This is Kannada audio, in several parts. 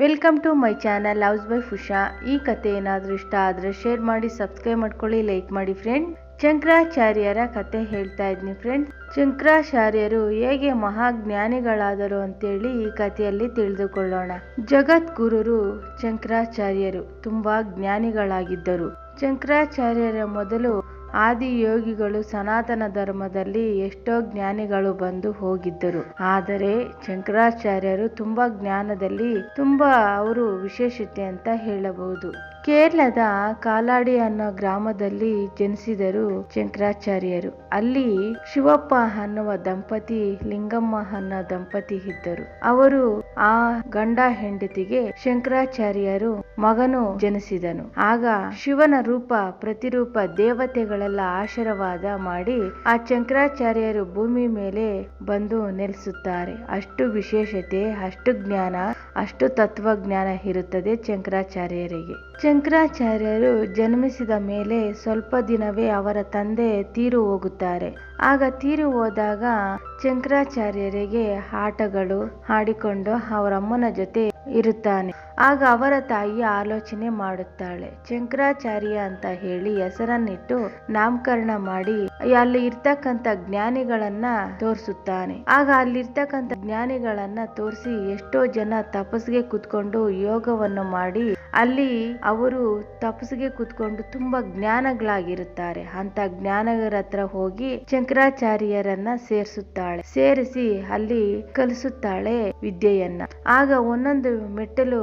Welcome to my channel house by ಫುಷಾ ಈ ಕತೆ ಏನಾದರೂ ಇಷ್ಟ ಆದರೆ ಶೇರ್ ಮಾಡಿ ಸಬ್ಸ್ಕ್ರೈಬ್ ಮಾಡ್ಕೊಳ್ಳಿ ಲೈಕ್ ಮಾಡಿ ಫ್ರೆಂಡ್ ಶಂಕರಾಚಾರ್ಯರ ಕತೆ ಹೇಳ್ತಾ ಇದ್ನಿ ಫ್ರೆಂಡ್ ಶಂಕರಾಚಾರ್ಯರು ಹೇಗೆ ಮಹಾಜ್ಞಾನಿಗಳಾದರು ಅಂತೇಳಿ ಈ ಕಥೆಯಲ್ಲಿ ತಿಳಿದುಕೊಳ್ಳೋಣ. ಜಗದ್ಗುರುರು ಶಂಕರಾಚಾರ್ಯರು ತುಂಬಾ ಜ್ಞಾನಿಗಳಾಗಿದ್ದರು. ಶಂಕರಾಚಾರ್ಯರ ಮೊದಲು ಆದಿಯೋಗಿಗಳು ಸನಾತನ ಧರ್ಮದಲ್ಲಿ ಎಷ್ಟೋ ಜ್ಞಾನಿಗಳು ಬಂದು ಹೋಗಿದ್ದರು. ಆದರೆ ಶಂಕರಾಚಾರ್ಯರು ತುಂಬಾ ಜ್ಞಾನದಲ್ಲಿ ತುಂಬಾ ಅವರು ವಿಶೇಷತೆ ಅಂತ ಹೇಳಬಹುದು. ಕೇರಳದ ಕಾಲಾಡಿ ಅನ್ನೋ ಗ್ರಾಮದಲ್ಲಿ ಜನಿಸಿದರು ಶಂಕರಾಚಾರ್ಯರು. ಅಲ್ಲಿ ಶಿವಪ್ಪ ಅನ್ನುವ ದಂಪತಿ, ಲಿಂಗಮ್ಮ ಅನ್ನೋ ದಂಪತಿ ಇದ್ದರು. ಅವರು ಆ ಗಂಡ ಹೆಂಡತಿಗೆ ಶಂಕರಾಚಾರ್ಯರು ಮಗನು ಜನಿಸಿದನು. ಆಗ ಶಿವನ ರೂಪ, ಪ್ರತಿರೂಪ, ದೇವತೆಗಳೆಲ್ಲ ಆಶೀರ್ವಾದ ಮಾಡಿ ಆ ಶಂಕರಾಚಾರ್ಯರು ಭೂಮಿ ಮೇಲೆ ಬಂದು ನೆಲೆಸುತ್ತಾರೆ. ಅಷ್ಟು ವಿಶೇಷತೆ, ಅಷ್ಟು ಜ್ಞಾನ, ಅಷ್ಟು ತತ್ವಜ್ಞಾನ ಇರುತ್ತದೆ ಶಂಕರಾಚಾರ್ಯರಿಗೆ. ಶಂಕರಾಚಾರ್ಯರು ಜನ್ಮಿಸಿದ ಮೇಲೆ ಸ್ವಲ್ಪ ದಿನವೇ ಅವರ ತಂದೆ ತೀರು ಹೋಗುತ್ತಾರೆ. ಆಗ ತೀರು ಹೋದಾಗ ಶಂಕರಾಚಾರ್ಯರಿಗೆ ಆಟಗಳು ಆಡಿಕೊಂಡು ಅವರಮ್ಮನ ಜೊತೆ ಇರುತ್ತಾನೆ. ಆಗ ಅವರ ತಾಯಿ ಆಲೋಚನೆ ಮಾಡುತ್ತಾಳೆ. ಶಂಕರಾಚಾರ್ಯ ಅಂತ ಹೇಳಿ ಹೆಸರನ್ನಿಟ್ಟು ನಾಮಕರಣ ಮಾಡಿ ಅಲ್ಲಿ ಇರ್ತಕ್ಕಂಥ ಜ್ಞಾನಿಗಳನ್ನ ತೋರಿಸುತ್ತಾನೆ. ಆಗ ಅಲ್ಲಿರ್ತಕ್ಕಂಥ ಜ್ಞಾನಿಗಳನ್ನ ತೋರಿಸಿ ಎಷ್ಟೋ ಜನ ತಪಸ್ಸಿಗೆ ಕುತ್ಕೊಂಡು ಯೋಗವನ್ನು ಮಾಡಿ ಅಲ್ಲಿ ಅವರು ತಪಸ್ಸಿಗೆ ಕುತ್ಕೊಂಡು ತುಂಬಾ ಜ್ಞಾನಗಳಾಗಿರುತ್ತಾರೆ. ಅಂತ ಜ್ಞಾನಗರ ಹತ್ರ ಹೋಗಿ ಶಂಕರಾಚಾರ್ಯರನ್ನ ಸೇರಿಸುತ್ತಾಳೆ. ಸೇರಿಸಿ ಅಲ್ಲಿ ಕಲಿಸುತ್ತಾಳೆ ವಿದ್ಯೆಯನ್ನ. ಆಗ ಒಂದೊಂದು ಮೆಟ್ಟಲು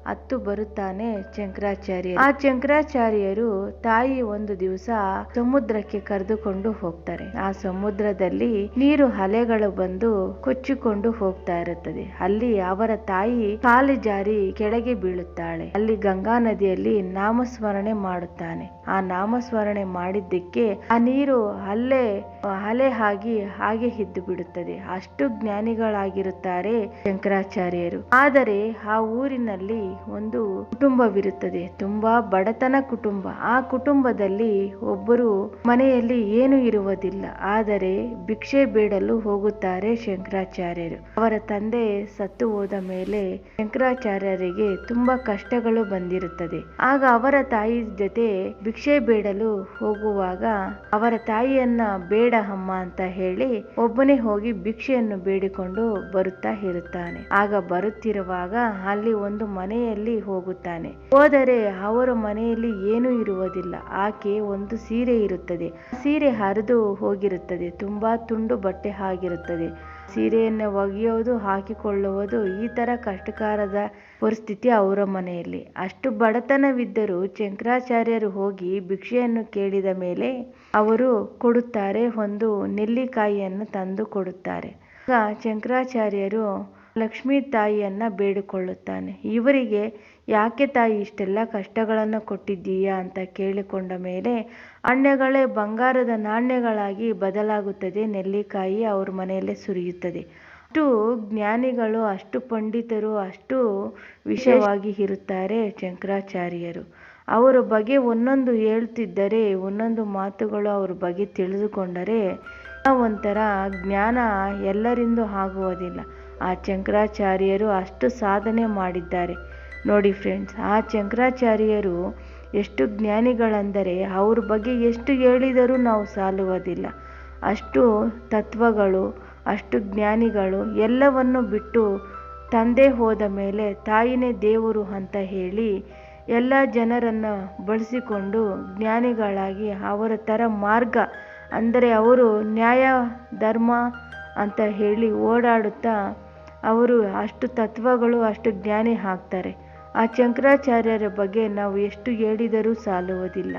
ಹತ್ತು ಬರುತ್ತಾನೆ ಶಂಕರಾಚಾರ್ಯ. ಆ ಶಂಕರಾಚಾರ್ಯರು ತಾಯಿ ಒಂದು ದಿವಸ ಸಮುದ್ರಕ್ಕೆ ಕರೆದುಕೊಂಡು ಹೋಗ್ತಾರೆ. ಆ ಸಮುದ್ರದಲ್ಲಿ ನೀರು ಅಲೆಗಳು ಬಂದು ಕೊಚ್ಚಿಕೊಂಡು ಹೋಗ್ತಾ ಇರುತ್ತದೆ. ಅಲ್ಲಿ ಅವರ ತಾಯಿ ಕಾಲು ಜಾರಿ ಕೆಳಗೆ ಬೀಳುತ್ತಾಳೆ. ಅಲ್ಲಿ ಗಂಗಾ ನದಿಯಲ್ಲಿ ನಾಮಸ್ಮರಣೆ ಮಾಡುತ್ತಾನೆ. ಆ ನಾಮಸ್ಮರಣೆ ಮಾಡಿದ್ದಕ್ಕೆ ಆ ನೀರು ಅಲ್ಲೇ ಅಲೆ ಆಗಿ, ಹಾಗೆ ಇದ್ದು ಬಿಡುತ್ತದೆ. ಅಷ್ಟು ಜ್ಞಾನಿಗಳಾಗಿರುತ್ತಾರೆ ಶಂಕರಾಚಾರ್ಯರು. ಆದರೆ ಆ ಊರಿನಲ್ಲಿ ಒಂದು ಕುಟುಂಬವಿರುತ್ತದೆ. ತುಂಬಾ ಬಡತನ ಕುಟುಂಬ. ಆ ಕುಟುಂಬದಲ್ಲಿ ಒಬ್ಬರು ಮನೆಯಲ್ಲಿ ಏನು ಇರುವುದಿಲ್ಲ. ಆದರೆ ಭಿಕ್ಷೆ ಬೇಡಲು ಹೋಗುತ್ತಾರೆ ಶಂಕರಾಚಾರ್ಯರು. ಅವರ ತಂದೆ ಸತ್ತು ಹೋದ ಮೇಲೆ ಶಂಕರಾಚಾರ್ಯರಿಗೆ ತುಂಬಾ ಕಷ್ಟಗಳು ಬಂದಿರುತ್ತದೆ. ಆಗ ಅವರ ತಾಯಿ ಜೊತೆ ಭಿಕ್ಷೆ ಬೇಡಲು ಹೋಗುವಾಗ ಅವರ ತಾಯಿಯನ್ನ ಬೇಡ ಅಮ್ಮ ಅಂತ ಹೇಳಿ ಒಬ್ಬನೇ ಹೋಗಿ ಭಿಕ್ಷೆಯನ್ನು ಬೇಡಿಕೊಂಡು ಬರುತ್ತಾ ಇರುತ್ತಾನೆ. ಆಗ ಬರುತ್ತಿರುವಾಗ ಅಲ್ಲಿ ಒಂದು ಮನೆಯಲ್ಲಿ ಹೋಗುತ್ತಾನೆ. ಹೋದರೆ ಅವರ ಮನೆಯಲ್ಲಿ ಏನೂ ಇರುವುದಿಲ್ಲ. ಆಕೆ ಒಂದು ಸೀರೆ ಇರುತ್ತದೆ. ಸೀರೆ ಹರಿದು ಹೋಗಿರುತ್ತದೆ. ತುಂಬಾ ತುಂಡು ಬಟ್ಟೆ ಆಗಿರುತ್ತದೆ. ಸೀರೆಯನ್ನು ಒಗೆಯೋದು ಹಾಕಿಕೊಳ್ಳುವುದು ಈ ತರ ಕಷ್ಟಕರದ ಪರಿಸ್ಥಿತಿ ಅವರ ಮನೆಯಲ್ಲಿ. ಅಷ್ಟು ಬಡತನವಿದ್ದರೂ ಶಂಕರಾಚಾರ್ಯರು ಹೋಗಿ ಭಿಕ್ಷೆಯನ್ನು ಕೇಳಿದ ಮೇಲೆ ಅವರು ಕೊಡುತ್ತಾರೆ. ಒಂದು ನೆಲ್ಲಿಕಾಯಿಯನ್ನು ತಂದು ಕೊಡುತ್ತಾರೆ. ಶಂಕರಾಚಾರ್ಯರು ಲಕ್ಷ್ಮೀ ತಾಯಿಯನ್ನ ಬೇಡಿಕೊಳ್ಳುತ್ತಾನೆ. ಇವರಿಗೆ ಯಾಕೆ ತಾಯಿ ಇಷ್ಟೆಲ್ಲ ಕಷ್ಟಗಳನ್ನು ಕೊಟ್ಟಿದ್ದೀಯಾ? ಅಂತ ಕೇಳಿಕೊಂಡ ಮೇಲೆ ನಾಣ್ಯಗಳೇ ಬಂಗಾರದ ನಾಣ್ಯಗಳಾಗಿ ಬದಲಾಗುತ್ತದೆ. ನೆಲ್ಲಿಕಾಯಿ ಅವ್ರ ಮನೆಯಲ್ಲೇ ಸುರಿಯುತ್ತದೆ. ಅಷ್ಟು ಜ್ಞಾನಿಗಳು, ಅಷ್ಟು ಪಂಡಿತರು, ಅಷ್ಟು ವಿಷಯವಾಗಿ ಇರುತ್ತಾರೆ ಶಂಕರಾಚಾರ್ಯರು. ಅವರ ಬಗ್ಗೆ ಒಂದೊಂದು ಹೇಳ್ತಿದ್ದರೆ, ಒಂದೊಂದು ಮಾತುಗಳು ಅವ್ರ ಬಗ್ಗೆ ತಿಳಿದುಕೊಂಡರೆ ಒಂಥರ ಜ್ಞಾನ ಎಲ್ಲರಿಂದೂ ಆಗುವುದಿಲ್ಲ. ಆ ಶಂಕರಾಚಾರ್ಯರು ಅಷ್ಟು ಸಾಧನೆ ಮಾಡಿದ್ದಾರೆ. ನೋಡಿ ಫ್ರೆಂಡ್ಸ್ ಆ ಶಂಕರಾಚಾರ್ಯರು ಎಷ್ಟು ಜ್ಞಾನಿಗಳೆಂದರೆ ಅವ್ರ ಬಗ್ಗೆ ಎಷ್ಟು ಹೇಳಿದರೂ ನಾವು ಸಾಲುವುದಿಲ್ಲ. ಅಷ್ಟು ತತ್ವಗಳು, ಅಷ್ಟು ಜ್ಞಾನಿಗಳು ಎಲ್ಲವನ್ನು ಬಿಟ್ಟು ತಂದೆ ಹೋದ ಮೇಲೆ ತಾಯಿನೇ ದೇವರು ಅಂತ ಹೇಳಿ ಎಲ್ಲ ಜನರನ್ನು ಬಳಸಿಕೊಂಡು ಜ್ಞಾನಿಗಳಾಗಿ ಅವರ ಥರ ಮಾರ್ಗ, ಅಂದರೆ ಅವರು ನ್ಯಾಯ, ಧರ್ಮ ಅಂತ ಹೇಳಿ ಓಡಾಡುತ್ತಾ ಅವರು ಅಷ್ಟು ತತ್ವಗಳು ಅಷ್ಟು ಜ್ಞಾನಿ ಆಗ್ತಾರೆ. ಆ ಶಂಕರಾಚಾರ್ಯರ ಬಗ್ಗೆ ನಾವು ಎಷ್ಟು ಹೇಳಿದರೂ ಸಾಲುವುದಿಲ್ಲ.